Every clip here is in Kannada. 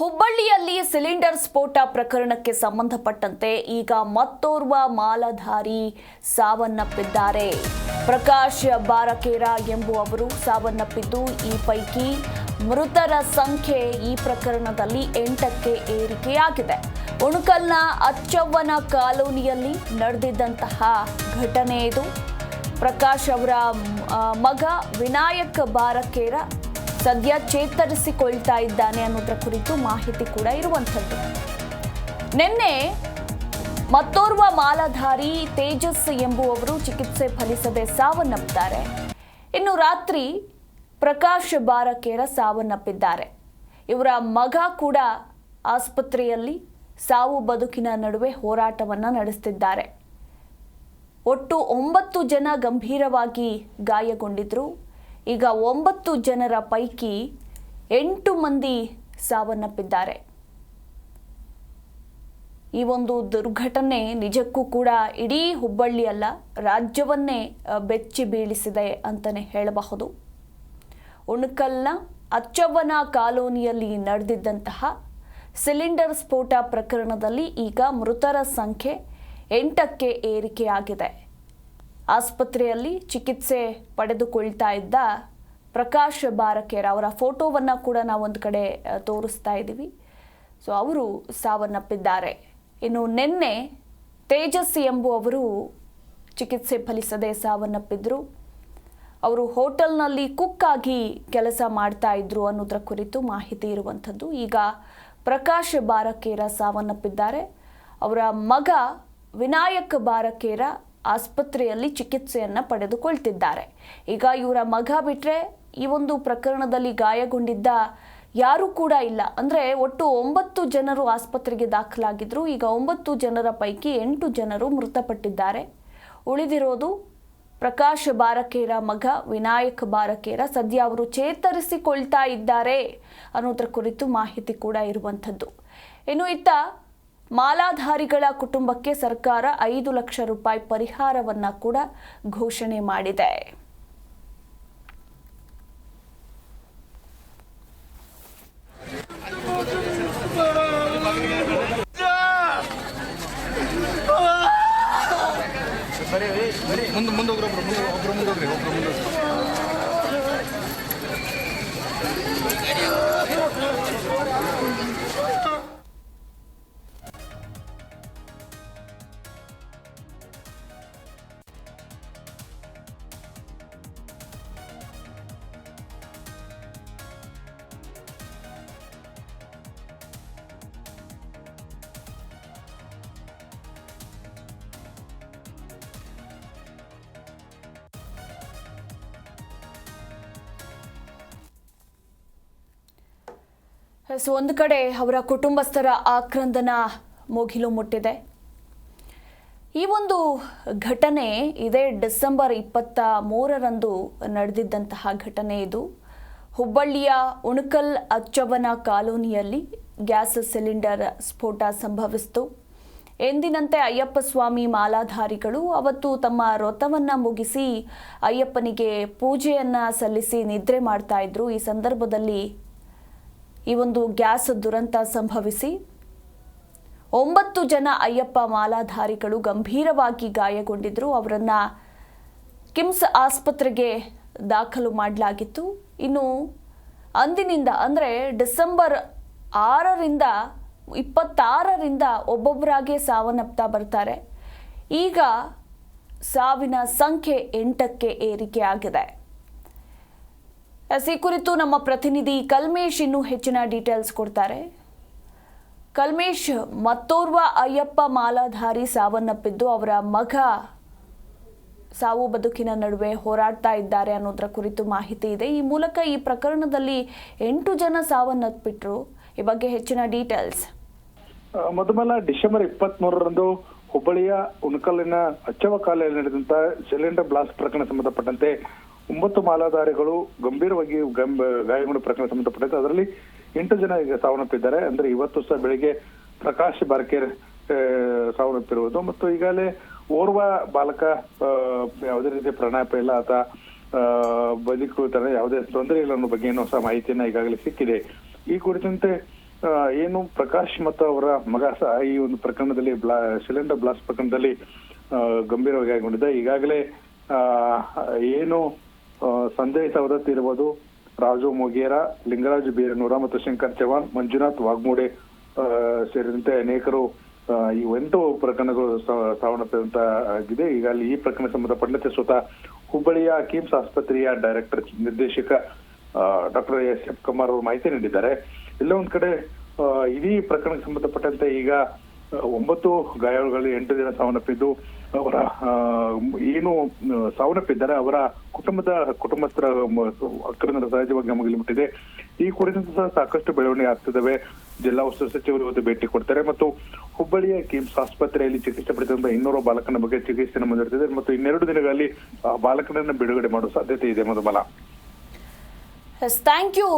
ಹುಬ್ಬಳ್ಳಿಯಲ್ಲಿ ಸಿಲಿಂಡರ್ ಸ್ಫೋಟ ಪ್ರಕರಣಕ್ಕೆ ಸಂಬಂಧಪಟ್ಟಂತೆ ಈಗ ಮತ್ತೋರ್ವ ಮಾಲಧಾರಿ ಸಾವನ್ನಪ್ಪಿದ್ದಾರೆ. ಪ್ರಕಾಶ್ ಬಾರಕೇರ ಎಂಬುವವರು ಸಾವನ್ನಪ್ಪಿದ್ದು, ಈ ಪೈಕಿ ಮೃತರ ಸಂಖ್ಯೆ ಈ ಪ್ರಕರಣದಲ್ಲಿ ಎಂಟಕ್ಕೆ ಏರಿಕೆಯಾಗಿದೆ. ಉಣಕಲ್ನ ಅಚ್ಚವ್ವನ ಕಾಲೋನಿಯಲ್ಲಿ ನಡೆದಿದ್ದಂತಹ ಘಟನೆ ಇದು. ಪ್ರಕಾಶ್ ಅವರ ಮಗ ವಿನಾಯಕ್ ಬಾರಕೇರ ಸದ್ಯ ಚೇತರಿಸಿಕೊಳ್ತಾ ಇದ್ದಾನೆ ಅನ್ನೋದ್ರ ಕುರಿತು ಮಾಹಿತಿ ಕೂಡ ಇರುವಂಥದ್ದು. ನಿನ್ನೆ ಮತ್ತೋರ್ವ ಮಾಲಾಧಾರಿ ತೇಜಸ್ ಎಂಬುವವರು ಚಿಕಿತ್ಸೆ ಫಲಿಸದೆ ಸಾವನ್ನಪ್ಪಿದ್ದಾರೆ. ಇನ್ನು ರಾತ್ರಿ ಪ್ರಕಾಶ್ ಬಾರಕೇರ ಸಾವನ್ನಪ್ಪಿದ್ದಾರೆ. ಇವರ ಮಗ ಕೂಡ ಆಸ್ಪತ್ರೆಯಲ್ಲಿ ಸಾವು ಬದುಕಿನ ನಡುವೆ ಹೋರಾಟವನ್ನು ನಡೆಸುತ್ತಿದ್ದಾರೆ ಒಟ್ಟು ಒಂಬತ್ತು ಜನ ಗಂಭೀರವಾಗಿ ಗಾಯಗೊಂಡಿದ್ರು. ಈಗ ಒಂಬತ್ತು ಜನರ ಪೈಕಿ ಎಂಟು ಮಂದಿ ಸಾವನ್ನಪ್ಪಿದ್ದಾರೆ. ಈ ಒಂದು ದುರ್ಘಟನೆ ನಿಜಕ್ಕೂ ಕೂಡ ಇಡೀ ಹುಬ್ಬಳ್ಳಿ ಅಲ್ಲ, ರಾಜ್ಯವನ್ನೇ ಬೆಚ್ಚಿ ಬೀಳಿಸಿದೆ ಅಂತಲೇ ಹೇಳಬಹುದು. ಉಣಕಲ್ನ ಅಚ್ಚವ್ವನ ಕಾಲೋನಿಯಲ್ಲಿ ನಡೆದಿದ್ದಂತಹ ಸಿಲಿಂಡರ್ ಸ್ಫೋಟ ಪ್ರಕರಣದಲ್ಲಿ ಈಗ ಮೃತರ ಸಂಖ್ಯೆ ಎಂಟಕ್ಕೆ ಏರಿಕೆಯಾಗಿದೆ. ಆಸ್ಪತ್ರೆಯಲ್ಲಿ ಚಿಕಿತ್ಸೆ ಪಡೆದುಕೊಳ್ತಾ ಇದ್ದ ಪ್ರಕಾಶ್ ಬಾರಕೇರ್ ಅವರ ಫೋಟೋವನ್ನು ಕೂಡ ನಾವು ಒಂದು ಕಡೆ ತೋರಿಸ್ತಾ ಇದ್ದೀವಿ ಸೊ ಅವರು ಸಾವನ್ನಪ್ಪಿದ್ದಾರೆ. ಇನ್ನು ನಿನ್ನೆ ತೇಜಸ್ ಎಂಬುವವರು ಚಿಕಿತ್ಸೆ ಫಲಿಸದೆ ಸಾವನ್ನಪ್ಪಿದ್ರು. ಅವರು ಹೋಟೆಲ್ನಲ್ಲಿ ಕುಕ್ ಆಗಿ ಕೆಲಸ ಮಾಡ್ತಾ ಇದ್ರು ಅನ್ನೋದರ ಕುರಿತು ಮಾಹಿತಿ ಇರುವಂಥದ್ದು. ಈಗ ಪ್ರಕಾಶ್ ಬಾರಕೇರ ಸಾವನ್ನಪ್ಪಿದ್ದಾರೆ. ಅವರ ಮಗ ವಿನಾಯಕ್ ಬಾರಕೇರ ಆಸ್ಪತ್ರೆಯಲ್ಲಿ ಚಿಕಿತ್ಸೆಯನ್ನು ಪಡೆದುಕೊಳ್ತಿದ್ದಾರೆ. ಈಗ ಇವರ ಮಗ ಬಿಟ್ಟರೆ ಈ ಒಂದು ಪ್ರಕರಣದಲ್ಲಿ ಗಾಯಗೊಂಡಿದ್ದ ಯಾರೂ ಕೂಡ ಇಲ್ಲ. ಅಂದರೆ ಒಟ್ಟು ಒಂಬತ್ತು ಜನರು ಆಸ್ಪತ್ರೆಗೆ ದಾಖಲಾಗಿದ್ರು. ಈಗ ಒಂಬತ್ತು ಜನರ ಪೈಕಿ ಎಂಟು ಜನರು ಮೃತಪಟ್ಟಿದ್ದಾರೆ. ಉಳಿದಿರೋದು ಪ್ರಕಾಶ್ ಬಾರಕೇರ ಮಗ, ವಿನಾಯಕ್ ಬಾರಕೇರ. ಸದ್ಯ ಅವರು ಚೇತರಿಸಿಕೊಳ್ತಾ ಇದ್ದಾರೆ ಅನ್ನೋದ್ರ ಕುರಿತು ಮಾಹಿತಿ ಕೂಡ ಇರುವಂಥದ್ದು. ಇನ್ನು ಇತ್ತ ಮಾಲಾಧಾರಿಗಳ ಕುಟುಂಬಕ್ಕೆ ಸರ್ಕಾರ ಐದು ಲಕ್ಷ ರೂಪಾಯಿ ಪರಿಹಾರವನ್ನ ಕೂಡ ಘೋಷಣೆ ಮಾಡಿದೆ. ಮುಂದೆ ಮುಂದೆ ಸೊ ಒಂದು ಕಡೆ ಅವರ ಕುಟುಂಬಸ್ಥರ ಆಕ್ರಂದನ ಮುಗಿಲು ಮುಟ್ಟಿದೆ. ಈ ಒಂದು ಘಟನೆ ಇದೇ ಡಿಸೆಂಬರ್ ಇಪ್ಪತ್ತ ಮೂರರಂದು ನಡೆದಿದ್ದಂತಹ ಘಟನೆ ಇದು. ಹುಬ್ಬಳ್ಳಿಯ ಉಣಕಲ್ ಅಚ್ಚವನ ಕಾಲೋನಿಯಲ್ಲಿ ಗ್ಯಾಸ್ ಸಿಲಿಂಡರ್ ಸ್ಫೋಟ ಸಂಭವಿಸಿತು. ಎಂದಿನಂತೆ ಅಯ್ಯಪ್ಪ ಸ್ವಾಮಿ ಮಾಲಾಧಾರಿಗಳು ಅವತ್ತು ತಮ್ಮ ವ್ರತವನ್ನು ಮುಗಿಸಿ ಅಯ್ಯಪ್ಪನಿಗೆ ಪೂಜೆಯನ್ನು ಸಲ್ಲಿಸಿ ನಿದ್ರೆ ಮಾಡ್ತಾ ಇದ್ರು. ಈ ಸಂದರ್ಭದಲ್ಲಿ ಈ ಒಂದು ಗ್ಯಾಸ್ ದುರಂತ ಸಂಭವಿಸಿ ಒಂಬತ್ತು ಜನ ಅಯ್ಯಪ್ಪ ಮಾಲಾಧಾರಿಗಳು ಗಂಭೀರವಾಗಿ ಗಾಯಗೊಂಡಿದ್ದರು ಅವರನ್ನು ಕಿಮ್ಸ್ ಆಸ್ಪತ್ರೆಗೆ ದಾಖಲು ಮಾಡಲಾಗಿತ್ತು. ಇನ್ನು ಅಂದಿನಿಂದ ಅಂದರೆ ಡಿಸೆಂಬರ್ ಆರರಿಂದ ಇಪ್ಪತ್ತಾರರಿಂದ ಒಬ್ಬೊಬ್ಬರಾಗೆ ಸಾವನ್ನಪ್ತಾ ಬರ್ತಾರೆ. ಈಗ ಸಾವಿನ ಸಂಖ್ಯೆ ಎಂಟಕ್ಕೆ ಏರಿಕೆ ಆಗಿದೆ. ಈ ಕುರಿತು ನಮ್ಮ ಪ್ರತಿನಿಧಿ ಕಲ್ಮೇಶ್ ಇನ್ನೂ ಹೆಚ್ಚಿನ ಡೀಟೇಲ್ಸ್ ಕೊಡ್ತಾರೆ. ಕಲ್ಮೇಶ್, ಮತ್ತೋರ್ವ ಅಯ್ಯಪ್ಪ ಮಾಲಾಧಾರಿ ಸಾವನ್ನಪ್ಪಿದ್ದು ಅವರ ಮಗ ಸಾವು ಬದುಕಿನ ನಡುವೆ ಹೋರಾಡ್ತಾ ಇದ್ದಾರೆ ಅನ್ನೋದರ ಕುರಿತು ಮಾಹಿತಿ ಇದೆ. ಈ ಮೂಲಕ ಈ ಪ್ರಕರಣದಲ್ಲಿ ಎಂಟು ಜನ ಸಾವನ್ನಪ್ಪಿಟ್ರು. ಈ ಬಗ್ಗೆ ಹೆಚ್ಚಿನ ಡೀಟೇಲ್ಸ್. ಮೊದಲ ಡಿಸೆಂಬರ್ ಇಪ್ಪತ್ತ್ ಮೂರರಂದು ಹುಬ್ಬಳ್ಳಿಯ ಉಣಕಲ್ಲಿನ ಅಚ್ಚವ ಕಾಲೆಯಲ್ಲಿ ನಡೆದಂತಹ ಸಿಲಿಂಡರ್ ಬ್ಲಾಸ್ಟ್ ಪ್ರಕರಣ ಸಂಬಂಧಪಟ್ಟಂತೆ ಒಂಬತ್ತು ಮಾಲಾಧಾರಿಗಳು ಗಂಭೀರವಾಗಿ ಗಂಭ ಗಾಯಗೊಂಡ ಪ್ರಕರಣ ಸಂಬಂಧಪಟ್ಟಂತೆ ಅದರಲ್ಲಿ ಎಂಟು ಜನ ಈಗ ಸಾವನ್ನಪ್ಪಿದ್ದಾರೆ. ಅಂದ್ರೆ ಇವತ್ತು ಸಹ ಬೆಳಿಗ್ಗೆ ಪ್ರಕಾಶ್ ಬಾರ್ಕೇರ್ ಸಾವನ್ನಪ್ಪಿರುವುದು. ಮತ್ತು ಈಗಾಗಲೇ ಓರ್ವ ಬಾಲಕ ಯಾವುದೇ ರೀತಿಯ ಪ್ರಣಾಪ ಇಲ್ಲ. ಆತ ಬದುಕುತ್ತಾನೆ. ಯಾವುದೇ ತೊಂದರೆ ಇಲ್ಲ ಅನ್ನೋ ಬಗ್ಗೆ ಏನೋ ಸಹ ಮಾಹಿತಿಯನ್ನ ಈಗಾಗಲೇ ಸಿಕ್ಕಿದೆ. ಈ ಕುರಿತಂತೆ ಏನು ಪ್ರಕಾಶ್ ಮತ್ತು ಅವರ ಮಗ ಸಹ ಈ ಒಂದು ಪ್ರಕರಣದಲ್ಲಿ ಬ್ಲಾ, ಸಿಲಿಂಡರ್ ಬ್ಲಾಸ್ಟ್ ಪ್ರಕರಣದಲ್ಲಿ ಗಂಭೀರವಾಗಿ ಗಾಯಗೊಂಡಿದೆ ಈಗಾಗಲೇ ಏನು ಸಂಜಯ್ ಸವದತ್ ಇರ್ಬೋದು, ರಾಜು ಮೊಗೇರ, ಲಿಂಗರಾಜ್ ಬೀರನೂರ ಮತ್ತು ಶಂಕರ್ ಚವಾಣ್ ಮಂಜುನಾಥ್ ವಾಗ್ಮೂಡೆ ಸೇರಿದಂತೆ ಅನೇಕರು ಈ ಎಂಟು ಪ್ರಕರಣಗಳು ಸಾ- ಸಾವನ್ನಪ್ಪಿದಂತ ಆಗಿದೆ ಈಗ ಅಲ್ಲಿ ಈ ಪ್ರಕರಣ ಸಂಬಂಧಪಟ್ಟಂತೆ ಸ್ವತಃ ಹುಬ್ಬಳ್ಳಿಯ ಕಿಮ್ಸ್ ಆಸ್ಪತ್ರೆಯ ಡೈರೆಕ್ಟರ್, ನಿರ್ದೇಶಕ ಡಾಕ್ಟರ್ ಎಸ್ ಎಫ್ ಕುಮಾರ್ ಅವರು ಮಾಹಿತಿ ನೀಡಿದ್ದಾರೆ. ಎಲ್ಲ ಒಂದ್ ಕಡೆ ಇಡೀ ಪ್ರಕರಣಕ್ಕೆ ಸಂಬಂಧಪಟ್ಟಂತೆ ಈಗ ಒಂಬತ್ತು ಗಾಯಾಳುಗಳು ಎಂಟು ಜನ ಸಾವನ್ನಪ್ಪಿದ್ದು, ಅವರ ಏನು ಸಾವನ್ನಪ್ಪಿದ್ದಾರೆ, ಅವರ ಕುಟುಂಬದ ಕುಟುಂಬಸ್ಥರ ಅಕ್ರಮ ಸಹಜವಾಗಿ ನಮಗೆ ಮುಟ್ಟಿದೆ. ಈ ಕುರಿತಂತೆ ಸಹ ಸಾಕಷ್ಟು ಬೆಳವಣಿಗೆ ಆಗ್ತಿದ್ದಾವೆ. ಜಿಲ್ಲಾ ಉಸ್ತುವಾರಿ ಸಚಿವರು ಇವತ್ತು ಭೇಟಿ ಕೊಡ್ತಾರೆ. ಮತ್ತು ಹುಬ್ಬಳ್ಳಿಯ ಕಿಮ್ಸ್ ಆಸ್ಪತ್ರೆಯಲ್ಲಿ ಚಿಕಿತ್ಸೆ ಪಡೆದಂತ ಇನ್ನೂರು ಬಾಲಕನ ಬಗ್ಗೆ ಚಿಕಿತ್ಸೆಯನ್ನು ಮುಂದುವರೆದಿದೆ ಮತ್ತು ಇನ್ನೆರಡು ದಿನಗಳಲ್ಲಿ ಆ ಬಾಲಕನನ್ನು ಬಿಡುಗಡೆ ಮಾಡುವ ಸಾಧ್ಯತೆ ಇದೆ ಮಧುಮಲ ಥ್ಯಾಂಕ್ ಯು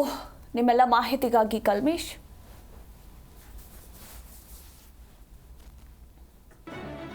ನಿಮ್ಮೆಲ್ಲ ಮಾಹಿತಿಗಾಗಿ ಕಲ್ಮೇಶ್.